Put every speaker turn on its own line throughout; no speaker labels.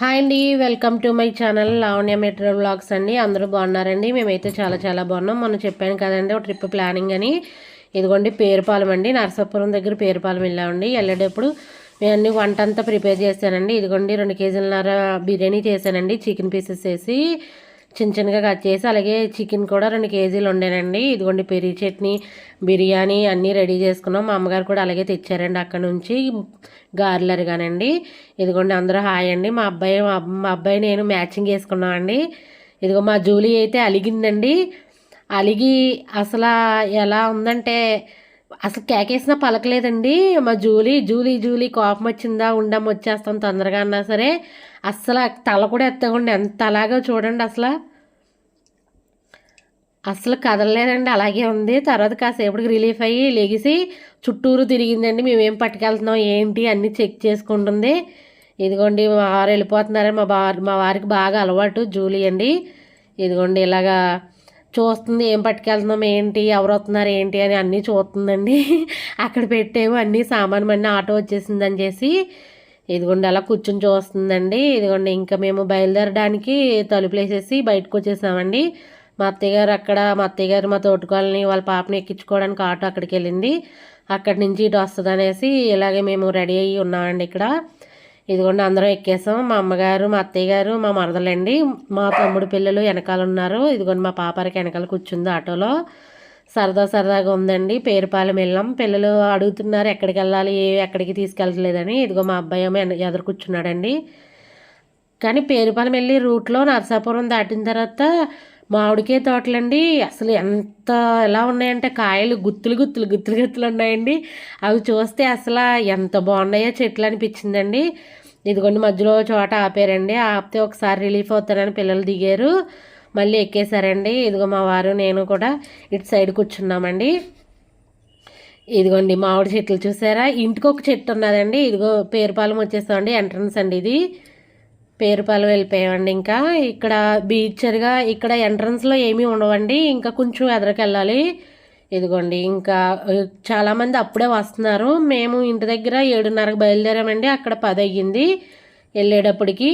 Hi అండి welcome to my channel Lavanya metro blogs అండి. అందరూ బాగున్నారండి? మేమైతే చాలా చాలా బాగున్నాం. మొన్న చెప్పాను కదండి ఒక ట్రిప్ ప్లానింగ్ అని. ఇదిగోండి పేరుపాలెం అండి. నరసాపురం దగ్గర పేరుపాలెం వెళ్ళామండి. వెళ్ళేటప్పుడు మేము అన్ని వంట అంతా ప్రిపేర్ చేశానండి. ఇదిగోండి రెండు కేజీలన్నర బిర్యానీ చేశానండి. చికెన్ పీసెస్ వేసి చిన్న చిన్నగా కట్ చేసి అలాగే చికెన్ కూడా రెండు కేజీలు ఉండేనండి. ఇదిగోండి పెరి చట్నీ బిర్యానీ అన్నీ రెడీ చేసుకున్నాం. మా అమ్మగారు కూడా అలాగే తెచ్చారండి అక్కడ నుంచి. గార్లర్గానండి ఇదిగోండి అందరూ హాయ్ అండి. మా అబ్బాయి మా అబ్బాయి నేను మ్యాచింగ్ వేసుకున్నామండి. ఇదిగో మా జూలీ అయితే అలిగిందండి. అలిగి అసలు ఎలా ఉందంటే అసలు కేకేసినా పలకలేదండి. మా జూలీ జూలీ జూలీ కోపం వచ్చిందా ఉండం వచ్చేస్తాం తొందరగా అన్నా సరే అస్సలు తల కూడా ఎత్తకుండా ఎంత అలాగో చూడండి అసలు. అసలు కదలలేదండి అలాగే ఉంది. తర్వాత కాసేపటికి రిలీఫ్ అయ్యి లెగిసి చుట్టూరు తిరిగిందండి. మేమేం పట్టుకెళ్తున్నాం ఏంటి అన్నీ చెక్ చేసుకుంటుంది. ఇదిగోండి మా వారు వెళ్ళిపోతున్నారని మా వారి మా వారికి బాగా అలవాటు జూలీ అండి. ఇదిగోండి ఇలాగా చూస్తుంది ఏం పట్టుకెళ్తున్నాం ఏంటి ఎవరు వస్తున్నారు ఏంటి అని అన్నీ చూస్తుందండి. అక్కడ పెట్టేమో అన్నీ సామాన్ అన్నీ ఆటో వచ్చేసిందని చేసి ఇదిగోండి అలా కూర్చొని చూస్తుందండి. ఇదిగోండి ఇంకా మేము బయలుదేరడానికి తలుపులు వేసేసి బయటకు వచ్చేసామండి. మా అత్తయ్య గారు అక్కడ మా అత్తయ్య గారు మా తోటకోళ్ళని వాళ్ళ పాపని ఎక్కించుకోవడానికి ఆటో అక్కడికి వెళ్ళింది. అక్కడి నుంచి ఇటు వస్తుంది అనేసి ఇలాగే మేము రెడీ అయ్యి ఉన్నామండి ఇక్కడ. ఇదిగోండి అందరం ఎక్కేసాం. మా అమ్మగారు మా అత్తయ్య గారు మా మరదలండి. మా తమ్ముడు పిల్లలు వెనకాల ఉన్నారు. ఇదిగోండి మా పాపారికి వెనకాల కూర్చుంది ఆటోలో. సరదా సరదాగా ఉందండి. పేరుపాలెం వెళ్ళాం. పిల్లలు అడుగుతున్నారు ఎక్కడికి వెళ్ళాలి ఎక్కడికి తీసుకెళ్ళలేదని ఇదిగో మా అబ్బాయి ఏమో ఎదురు కూర్చున్నాడండి. కానీ పేరుపాలెం వెళ్ళి రూట్లో నరసాపురం దాటిన తర్వాత మామిడికాయ తోటలండి అసలు ఎంత ఎలా ఉన్నాయంటే కాయలు గుత్తులు గుత్తులు గుత్తులు గుత్తులు ఉన్నాయండి. అవి చూస్తే అసలు ఎంత బాగున్నాయో చెట్లు అనిపించిందండి. ఇదిగోండి మధ్యలో చోట ఆపారండి. ఆపితే ఒకసారి రిలీఫ్ అవుతారని పిల్లలు దిగారు. మళ్ళీ ఎక్కేశారండి. ఇదిగో మా వారు నేను కూడా ఇటు సైడ్ కూర్చున్నామండి. ఇదిగోండి మామిడి చెట్లు చూసారా? ఇంటికి ఒక చెట్టు ఉన్నదండి. ఇదిగో పేరుపాలెం వచ్చేస్తామండి ఎంట్రన్స్ అండి ఇది. పేరుపాలెం వెళ్ళిపోయామండి. ఇంకా ఇక్కడ బీచర్గా ఇక్కడ ఎంట్రన్స్లో ఏమీ ఉండవండి. ఇంకా కొంచెం ఎదరికెళ్ళాలి ఇదిగోండి ఇంకా చాలామంది అప్పుడే వస్తున్నారు. మేము ఇంటి దగ్గర ఏడున్నరకు బయలుదేరామండి. అక్కడ పది అయ్యింది వెళ్ళేటప్పటికి.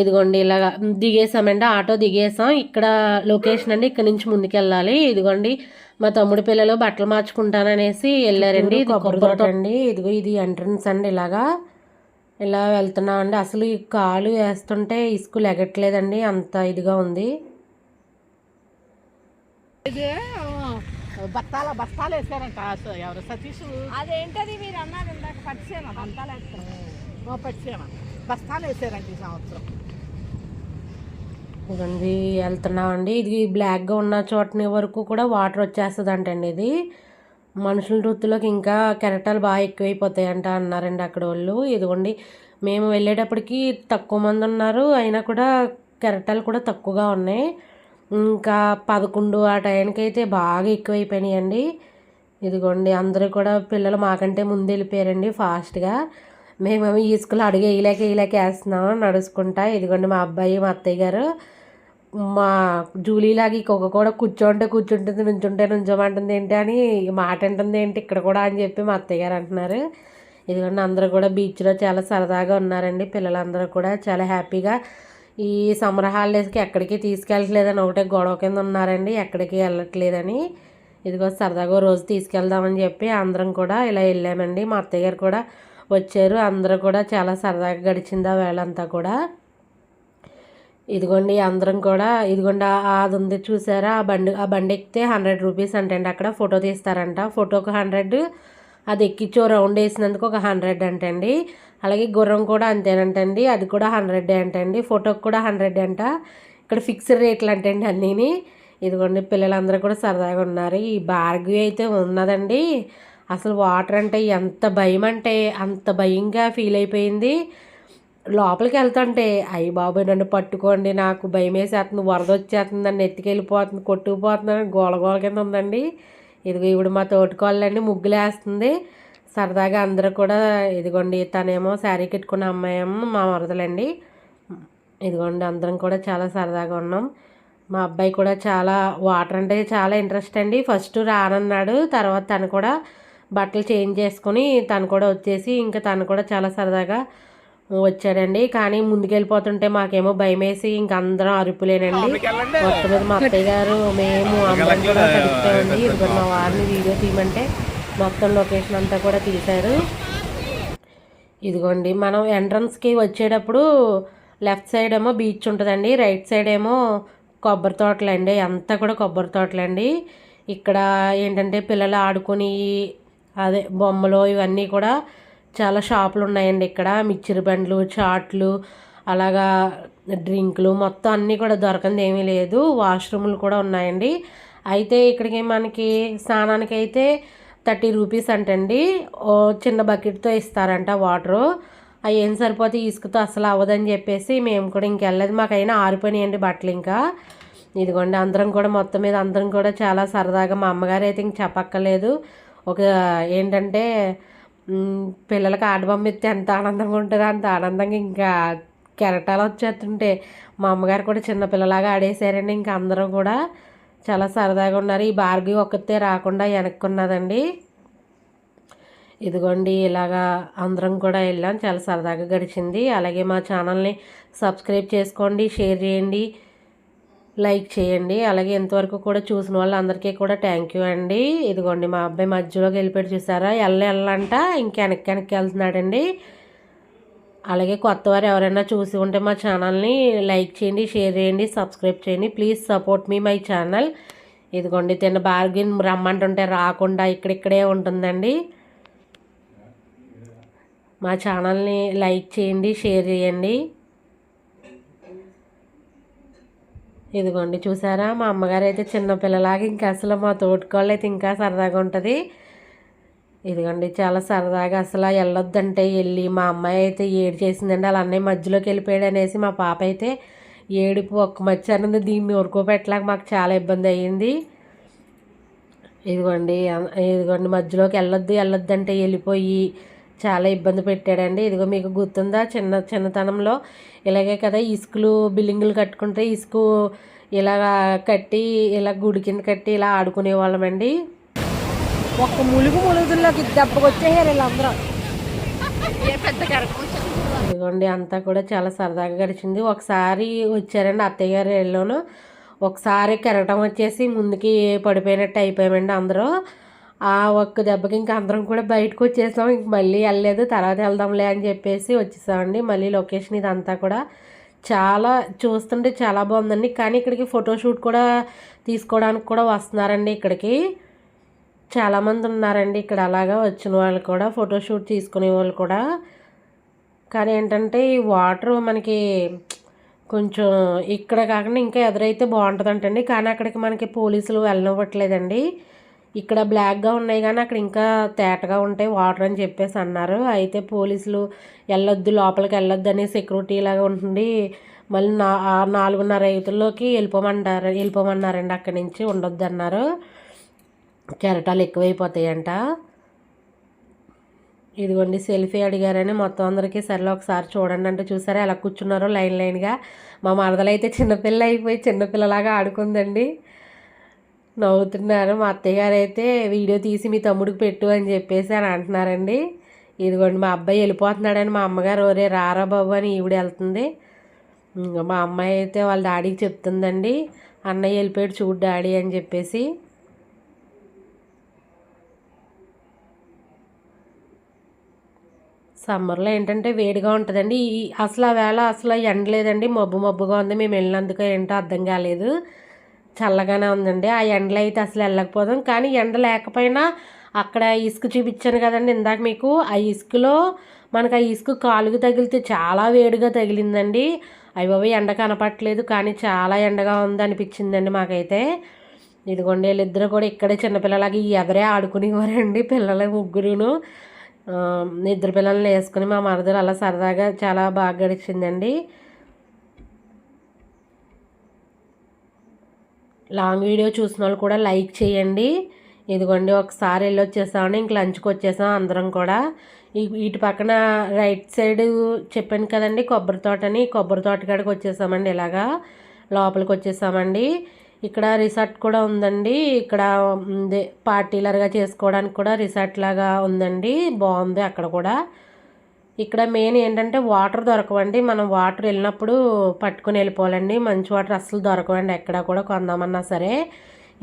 ఇదిగోండి ఇలాగా దిగేసామండి. ఆటో దిగేసాం. ఇక్కడ లొకేషన్ అండి. ఇక్కడ నుంచి ముందుకెళ్ళాలి ఇదిగోండి మా తమ్ముడు పిల్లలు బట్టలు మార్చుకుంటాననేసి వెళ్ళారండి. అండి. ఇదిగో ఇది ఎంట్రన్స్ అండి ఇలాగా. ఇలా వెళ్తున్నామండి అసలు ఈ కాలు వేస్తుంటే ఇసుకు లెగట్లేదండి. అంత ఇదిగా ఉంది.
బత్తాల బస్తాలు వేసారంట. ఎవరు? సతీష్?
అదేంటది మీరు అన్నారు ఇందాక? పట్టిసేమ బంతాలు వేస్తారు.
పట్టిసేమ బస్తాలు వేసారంట ఈ సంవత్సరం.
ఇదండి వెళ్తున్నామండి. ఇది బ్లాక్గా ఉన్న చోటని వరకు కూడా వాటర్ వచ్చేస్తుంది అంటండి ఇది. మనుషుల వృత్తిలోకి ఇంకా కెరటాలు బాగా ఎక్కువైపోతాయంట అన్నారండి అక్కడ వాళ్ళు. ఇదిగోండి మేము వెళ్ళేటప్పటికి తక్కువ మంది ఉన్నారు అయినా కూడా కెరటాలు కూడా తక్కువగా ఉన్నాయి. ఇంకా పదకొండు ఆ టైంకి అయితే బాగా ఎక్కువైపోయినాయండి. ఇదిగోండి అందరూ కూడా పిల్లలు మాకంటే ముందు వెళ్ళిపోయారండి ఫాస్ట్గా. మేమేమో ఇసుకలు అడిగి వేయలేక వేయలేక వేస్తున్నాము నడుచుకుంటా. ఇదిగోండి మా అబ్బాయి మా అత్తయ్య గారు మా జూలీలాగా కుక్క కూడా కూర్చోంటే కూర్చుంటుంది నుంచుంటే నుంచోమంటుంది ఏంటి అని మాట అంటుంది ఏంటి ఇక్కడ కూడా అని చెప్పి మా అత్తయ్య గారు అంటున్నారు. ఇదిగోండి అందరూ కూడా బీచ్లో చాలా సరదాగా ఉన్నారండి. పిల్లలందరూ కూడా చాలా హ్యాపీగా ఈ సమ్మర్ హాలిడేస్కి ఎక్కడికి తీసుకెళ్ళట్లేదని ఒకటే గొడవ కింద ఉన్నారండి. ఎక్కడికి వెళ్ళట్లేదని. ఇదిగో సరదాగా రోజు తీసుకెళ్దామని చెప్పి అందరం కూడా ఇలా వెళ్ళామండి. మా అత్తయ్య గారు కూడా వచ్చారు. అందరూ కూడా చాలా సరదాగా గడిచింది ఆ వేళంతా కూడా. ఇదిగోండి అందరం కూడా ఇదిగోండి అది ఉంది చూసారా? ఆ బండి ఆ బండి ఎక్కితే హండ్రెడ్ రూపీస్ అంటండి. అక్కడ ఫోటో తీస్తారంట. ఫోటోకి హండ్రెడ్ అది ఎక్కించో రౌండ్ వేసినందుకు ఒక హండ్రెడ్ అంటండి. అలాగే గుర్రం కూడా అంతేనంటండి. అది కూడా హండ్రెడ్ అంటండి. ఫోటోకి కూడా హండ్రెడ్ అంట. ఇక్కడ ఫిక్స్డ్ రేట్లు అంటండి అన్నీని. ఇదిగోండి పిల్లలందరూ కూడా సరదాగా ఉన్నారు. ఈ బార్గ్యూ అయితే ఉన్నదండి. అసలు వాటర్ అంటే ఎంత భయం అంటే అంత భయంగా ఫీల్ అయిపోయింది. లోపలికి వెళ్తుంటే అయ్యి బాబు నన్ను పట్టుకోండి నాకు భయం వేసేస్తుంది వరద వచ్చేస్తుంది నన్ను ఎత్తుకెళ్ళిపోతుంది కొట్టుకుపోతుందని గోల గోల కింద ఉందండి. ఇదిగో ఇప్పుడు మా తోటికోళ్ళండి ముగ్గులేస్తుంది. సరదాగా అందరూ కూడా ఇదిగోండి తనేమో శారీ కట్టుకున్న అమ్మాయేమో మా వరదలండి. ఇదిగోండి అందరం కూడా చాలా సరదాగా ఉన్నాం. మా అబ్బాయి కూడా చాలా వాటర్ అంటే చాలా ఇంట్రెస్ట్ అండి. ఫస్ట్ రానన్నాడు తర్వాత తను కూడా బట్టలు చేంజ్ చేసుకొని తను కూడా వచ్చేసి ఇంకా తను కూడా చాలా సరదాగా వచ్చాడండి కానీ ముందుకెళ్ళిపోతుంటే మాకేమో భయం వేసి ఇంక అందరం అరుపులేనండి. మొత్తం మీద మా అత్తయ్య గారు మేము అందరం కూడా కలుపుతామండి ఇప్పుడు మా వారిని వీడియో తీయమంటే మొత్తం లొకేషన్ అంతా కూడా తీశారు. ఇదిగోండి మనం ఎంట్రన్స్కి వచ్చేటప్పుడు లెఫ్ట్ సైడ్ ఏమో బీచ్ ఉంటుందండి. రైట్ సైడ్ ఏమో కొబ్బరి తోటలండి. అంతా కూడా కొబ్బరి తోటలండి. ఇక్కడ ఏంటంటే పిల్లలు ఆడుకుని అదే బొమ్మలు ఇవన్నీ కూడా చాలా షాపులు ఉన్నాయండి ఇక్కడ. మిక్చర్ బండ్లు చాట్లు అలాగా డ్రింకులు మొత్తం అన్నీ కూడా దొరకంది ఏమీ లేదు. వాష్రూములు కూడా ఉన్నాయండి. అయితే ఇక్కడికి మనకి స్నానానికి అయితే థర్టీ రూపీస్ అంటండి. ఓ చిన్న బకెట్తో ఇస్తారంట వాటరు. అవి ఏం సరిపోతే ఇసుకతో అసలు అవ్వదని చెప్పేసి మేము కూడా ఇంకెళ్ళలేదు మాకైనా ఆరిపోయినాయండి బట్టలు ఇంకా. ఇదిగోండి అందరం కూడా మొత్తం మీద అందరం కూడా చాలా సరదాగా మా అమ్మగారు అయితే ఇంక చెప్పక్కర్లేదు. ఒక ఏంటంటే పిల్లలకి ఆడబొమ్మ ఎత్తే ఎంత ఆనందంగా ఉంటుందో అంత ఆనందంగా ఇంకా కెరటాలు వచ్చేస్తుంటే మా అమ్మగారు కూడా చిన్నపిల్లలాగా ఆడేసారండి ఇంకా అందరం కూడా చాలా సరదాగా ఉన్నారు. ఈ భార్గవి ఒక్కతే రాకుండా వెనక్కున్నదండి. ఇదిగోండి ఇలాగా అందరం కూడా వెళ్ళాం. చాలా సరదాగా గడిచింది. అలాగే మా ఛానల్ని సబ్స్క్రైబ్ చేసుకోండి షేర్ చేయండి. లైక్ చేయండి. అలాగే ఇంతవరకు కూడా చూసిన వాళ్ళందరికీ కూడా థ్యాంక్ యూ అండి. ఇదిగోండి మా అబ్బాయి మధ్యలోకి వెళ్ళిపోయి చూసారా? ఎల్ల ఎల్లంట ఇంక వెనక్కి వెనక్కి వెళ్తున్నాడండి. అలాగే కొత్త వారు ఎవరైనా చూసి ఉంటే మా ఛానల్ని లైక్ చేయండి షేర్ చేయండి సబ్స్క్రైబ్ చేయండి. ప్లీజ్ సపోర్ట్ మీ మై ఛానల్ ఇదిగోండి తిన్న బార్గిన్ రమ్మంటుంటే రాకుండా ఇక్కడిక్కడే ఉంటుందండి. మా ఛానల్ని లైక్ చేయండి షేర్ చేయండి. ఇదిగోండి చూసారా? మా అమ్మగారు అయితే చిన్నపిల్లలాగా ఇంకా అసలు మా తోటికోళ్ళు అయితే ఇంకా సరదాగా ఉంటుంది. ఇదిగోండి చాలా సరదాగా అసలు వెళ్ళొద్దంటే వెళ్ళి మా అమ్మాయి అయితే ఏడు చేసిందండి. అలా అన్నయ్య మధ్యలోకి వెళ్ళిపోయాడు అనేసి మా పాప అయితే ఏడుపు ఒక్క మచ్చానంది దీన్ని ఉరుకోపెట్టలేక మాకు చాలా ఇబ్బంది అయ్యింది. ఇదిగోండి ఇదిగోండి మధ్యలోకి వెళ్ళొద్దు వెళ్ళొద్దంటే వెళ్ళిపోయి చాలా ఇబ్బంది పెట్టాడండి. ఇదిగో మీకు గుర్తుందా? చిన్న చిన్నతనంలో ఇలాగే కదా ఇసుకలు బిల్డింగులు కట్టుకుంటే ఇసుక ఇలాగా కట్టి ఇలా గుడి కింద కట్టి ఇలా ఆడుకునే వాళ్ళమండి
ఒక్క ములుగు ములుగుల్లోకి దెబ్బకి వచ్చేసారు వీళ్ళందరూ.
పెద్ద
ఇదిగోండి అంతా కూడా చాలా సరదాగా గడిచింది. ఒకసారి వచ్చారండి అత్తయ్య గారు వెళ్ళాను ఒకసారి కెరటం వచ్చేసి ముందుకి పడిపోయినట్టు అయిపోయామండి అందరూ. ఆ ఒక్క దెబ్బకి ఇంకా అందరం కూడా బయటకు వచ్చేసాం. ఇంక మళ్ళీ వెళ్ళలేదు. తర్వాత వెళ్దాంలే అని చెప్పేసి వచ్చేసామండి. మళ్ళీ లొకేషన్ ఇదంతా కూడా చాలా చూస్తుంటే చాలా బాగుందండి. కానీ ఇక్కడికి ఫోటోషూట్ కూడా తీసుకోవడానికి కూడా వస్తున్నారండి ఇక్కడికి. చాలామంది ఉన్నారండి ఇక్కడ. అలాగా వచ్చిన వాళ్ళు కూడా ఫోటోషూట్ తీసుకునే వాళ్ళు కూడా. కానీ ఏంటంటే ఈ వాటర్ మనకి కొంచెం ఇక్కడ కాకుండా ఇంకా ఎదురైతే బాగుంటుందంటండి. కానీ అక్కడికి మనకి పోలీసులు వెళ్ళనివ్వట్లేదండి. ఇక్కడ బ్లాక్గా ఉన్నాయి కానీ అక్కడ ఇంకా తేటగా ఉంటాయి. వాటర్ అని చెప్పేసి అన్నారు. అయితే పోలీసులు వెళ్ళొద్దు లోపలికి వెళ్ళొద్దు అనే సెక్యూరిటీ లాగా ఉంటుంది. మళ్ళీ నా నాలుగున్నర రైతుల్లోకి వెళ్ళిపోమంటారు వెళ్ళిపోమన్నారండి. అక్కడి నుంచి ఉండొద్దు అన్నారు. కెరటాలు ఎక్కువైపోతాయంట. ఇదిగోండి సెల్ఫీ అడిగారని మొత్తం అందరికీ సరే ఒకసారి చూడండి అంటే చూసారా ఎలా కూర్చున్నారో లైన్ లైన్గా. మా మరదలైతే చిన్నపిల్ల అయిపోయి చిన్నపిల్లలాగా ఆడుకుందండి. నవ్వుతున్నారు. మా అత్తయ్య గారు అయితే వీడియో తీసి మీ తమ్ముడికి పెట్టు అని చెప్పేసి అని అంటున్నారండి. ఇదిగోండి మా అబ్బాయి వెళ్ళిపోతున్నాడని మా అమ్మగారు ఒరే రారా బాబు అని ఈవిడ వెళ్తుంది. ఇంకా మా అమ్మాయి అయితే వాళ్ళ డాడీకి చెప్తుందండి. అన్నయ్య వెళ్ళిపోయాడు చూడు డాడీ అని చెప్పేసి. సమ్మర్లో ఏంటంటే వేడిగా ఉంటుందండి. ఈ అసలు ఆ వేళ అసలు ఎండలేదండి. మబ్బు మబ్బుగా ఉంది. మేము వెళ్ళినందుకు ఏంటో అర్థం కాలేదు. చల్లగానే ఉందండి. ఆ ఎండలో అయితే అసలు వెళ్ళకపోదాం. కానీ ఎండ లేకపోయినా అక్కడ ఇసుక చూపించాను కదండి ఇందాక మీకు. ఆ ఇసుకలో మనకు ఆ ఇసుక కాలుగు తగిలితే చాలా వేడిగా తగిలిందండి. అవి బాబు ఎండ కనపట్లేదు కానీ చాలా ఎండగా ఉంది అనిపించిందండి మాకైతే. ఇదిగోండి వీళ్ళిద్దరు కూడా ఇక్కడే చిన్నపిల్లలకి ఎదరే ఆడుకునేవారండి పిల్లలు ముగ్గురును. ఇద్దరు పిల్లల్ని వేసుకుని మా మరదలు అలా సరదాగా చాలా బాగా గడిచిందండి. లాంగ్ వీడియో చూసిన వాళ్ళు కూడా లైక్ చేయండి. ఇదిగోండి ఒకసారి వెళ్ళి ఇంక లంచ్కి వచ్చేసాం అందరం కూడా. ఇటు పక్కన రైట్ సైడ్ చెప్పాను కదండి కొబ్బరి తోటని. కొబ్బరి తోట కాడికి వచ్చేసామండి ఇలాగా. లోపలికి వచ్చేసామండి. ఇక్కడ రిసార్ట్ కూడా ఉందండి. ఇక్కడ ఉంది పార్టీలర్గా చేసుకోవడానికి కూడా రిసార్ట్ లాగా ఉందండి. బాగుంది అక్కడ కూడా. ఇక్కడ మెయిన్ ఏంటంటే వాటర్ దొరకవండి. మనం వాటర్ వెళ్ళినప్పుడు పట్టుకొని వెళ్ళిపోవాలండి. మంచి వాటర్ అస్సలు దొరకవండి. ఎక్కడ కూడా కొందామన్నా సరే.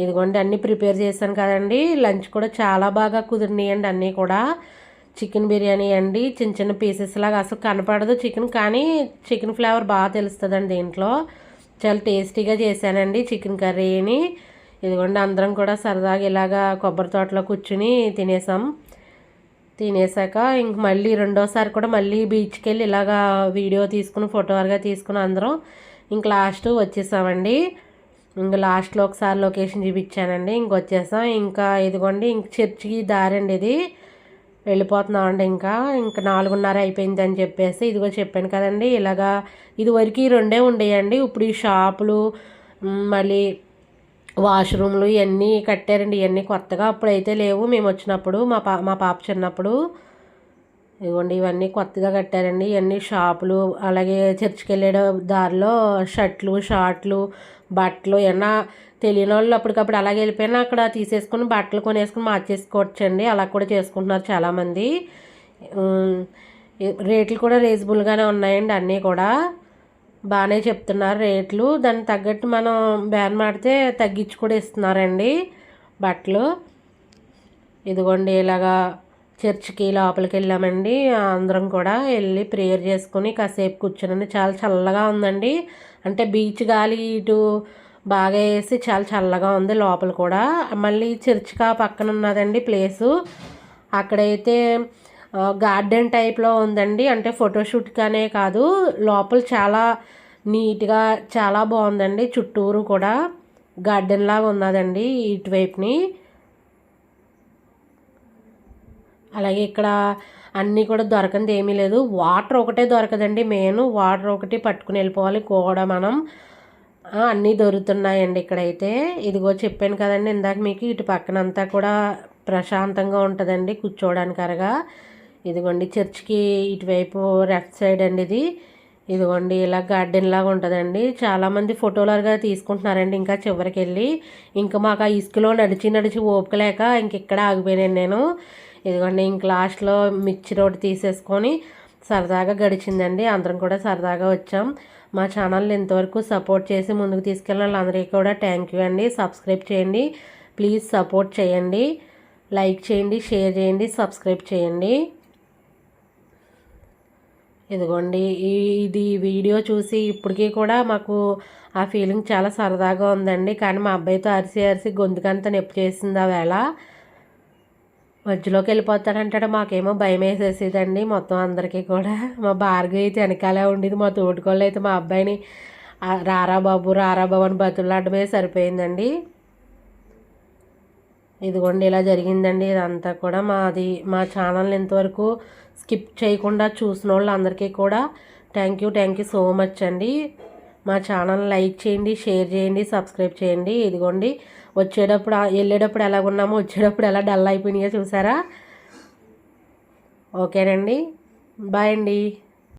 ఇదిగోండి అన్నీ ప్రిపేర్ చేశాను కదండి. లంచ్ కూడా చాలా బాగా కుదిరినాయండి అన్నీ కూడా. చికెన్ బిర్యానీ అండి. చిన్న చిన్న పీసెస్ లాగా అసలు కనపడదు చికెన్ కానీ చికెన్ ఫ్లేవర్ బాగా తెలుస్తుందండి దీంట్లో. చాలా టేస్టీగా చేశానండి చికెన్ కర్రీని. ఇదిగోండి అందరం కూడా సరదాగా ఇలాగా కొబ్బరి తోటలో కూర్చుని తినేసాం. తినేసాక ఇంక మళ్ళీ రెండోసారి కూడా మళ్ళీ బీచ్కి వెళ్ళి ఇలాగా వీడియో తీసుకుని ఫోటోగా తీసుకుని అందరం ఇంక లాస్ట్ వచ్చేసామండి. ఇంక లాస్ట్లో ఒకసారి లొకేషన్ చూపించానండి. ఇంక వచ్చేసాం. ఇంకా ఇదిగోండి ఇంక చర్చికి దారండి ఇది. వెళ్ళిపోతున్నామండి ఇంకా. ఇంకా నాలుగున్నర అయిపోయింది అని చెప్పేసి ఇదిగో చెప్పాను కదండి. ఇలాగా ఇది వరకు రెండే ఉండేయండి. ఇప్పుడు ఈ షాపులు మళ్ళీ వాష్రూమ్లు ఇవన్నీ కట్టారండి ఇవన్నీ కొత్తగా అప్పుడైతే లేవు. మేము వచ్చినప్పుడు మా పా మా పాప చిన్నప్పుడు ఇదిగోండి ఇవన్నీ కొత్తగా కట్టారండి. ఇవన్నీ షాపులు అలాగే చర్చికి వెళ్ళే దారిలో షర్ట్లు షార్ట్లు బట్టలు ఏమన్నా తెలియని వాళ్ళు అప్పటికప్పుడు అలాగే వెళ్ళిపోయినా అక్కడ తీసేసుకుని బట్టలు కొనేసుకుని మార్చేసుకోవచ్చండి. అలా కూడా చేసుకుంటున్నారు చాలామంది. రేట్లు కూడా రీజనబుల్గానే ఉన్నాయండి అన్నీ కూడా. బాగానే చెప్తున్నారు రేట్లు. దానికి తగ్గట్టు మనం బ్యాన్ మాడితే తగ్గించి కూడా ఇస్తున్నారండి బట్టలు. ఇదిగోండి ఇలాగా చర్చికి లోపలికి వెళ్ళామండి. అందరం కూడా వెళ్ళి ప్రేయర్ చేసుకుని కాసేపు కూర్చునండి. చాలా చల్లగా ఉందండి. అంటే బీచ్ గాలి ఇటు బాగా వేసి చాలా చల్లగా ఉంది లోపల కూడా. మళ్ళీ చర్చికా పక్కన ఉన్నదండి ప్లేసు అక్కడైతే గార్డెన్ టైప్లో ఉందండి. అంటే ఫోటోషూట్గానే కాదు. లోపల చాలా నీట్గా చాలా బాగుందండి. చుట్టూరు కూడా గార్డెన్ లాగా ఉన్నదండి ఇటువైపుని. అలాగే ఇక్కడ అన్నీ కూడా దొరకంది ఏమీ లేదు. వాటర్ ఒకటే దొరకదండి మెయిన్. వాటర్ ఒకటి పట్టుకుని వెళ్ళిపోవాలి కూడా మనం. అన్నీ దొరుకుతున్నాయండి ఇక్కడైతే. ఇదిగో చెప్పాను కదండి ఇందాక మీకు ఇటు పక్కనంతా కూడా ప్రశాంతంగా ఉంటుందండి కూర్చోవడానికి అరగా. ఇదిగోండి చర్చ్కి ఇటువైపు లెఫ్ట్ సైడ్ అండి ఇది. ఇదిగోండి ఇలా గార్డెన్ లాగా ఉంటుందండి. చాలామంది ఫోటోలర్గా తీసుకుంటున్నారండి ఇంకా చివరికి వెళ్ళి ఇంకా మాకు ఆ ఇసుకలో నడిచి నడిచి ఓపికలేక ఇంక ఇక్కడ ఆగిపోయాను నేను. ఇదిగోండి ఇంక లాస్ట్లో మిర్చి రోడ్డు తీసేసుకొని సరదాగా గడిచిందండి. అందరం కూడా సరదాగా వచ్చాం. మా ఛానల్ని ఇంతవరకు సపోర్ట్ చేసి ముందుకు తీసుకెళ్ళిన వాళ్ళందరికీ కూడా థ్యాంక్ యూ అండి. సబ్స్క్రైబ్ చేయండి. ప్లీజ్ సపోర్ట్ చేయండి. లైక్ చేయండి షేర్ చేయండి సబ్స్క్రైబ్ చేయండి. ఇదిగోండి ఈ ఇది వీడియో చూసి ఇప్పటికీ కూడా మాకు ఆ ఫీలింగ్ చాలా సరదాగా ఉందండి. కానీ మా అబ్బాయితో అరిసి అరిసి గొంతుకంతా నొప్పి చేసింది ఆ వేళ. మధ్యలోకి వెళ్ళిపోతాడంటాడు. మాకేమో భయం వేసేసేదండి మొత్తం అందరికీ కూడా. మా భార్గవి అయితే వెనకాలే ఉండేది. మా తోటికోళ్ళు అయితే మా అబ్బాయిని రారా బాబు రారా బాబు అని బతులాడమే సరిపోయిందండి. ఇదిగోండి ఇలా జరిగిందండి. ఇదంతా కూడా మాది మా ఛానల్ని ఇంతవరకు స్కిప్ చేయకుండా చూసిన వాళ్ళందరికీ కూడా thank you thank you so much అండి. మా ఛానల్ లైక్ చేయండి షేర్ చేయండి సబ్స్క్రైబ్ చేయండి. ఇదిగోండి వచ్చేటప్పుడు వెళ్ళేటప్పుడు ఎలా ఉన్నామో వచ్చేటప్పుడు ఎలా డల్ అయిపోయినాయో చూసారా? ఓకేనండి బాయ్ అండి.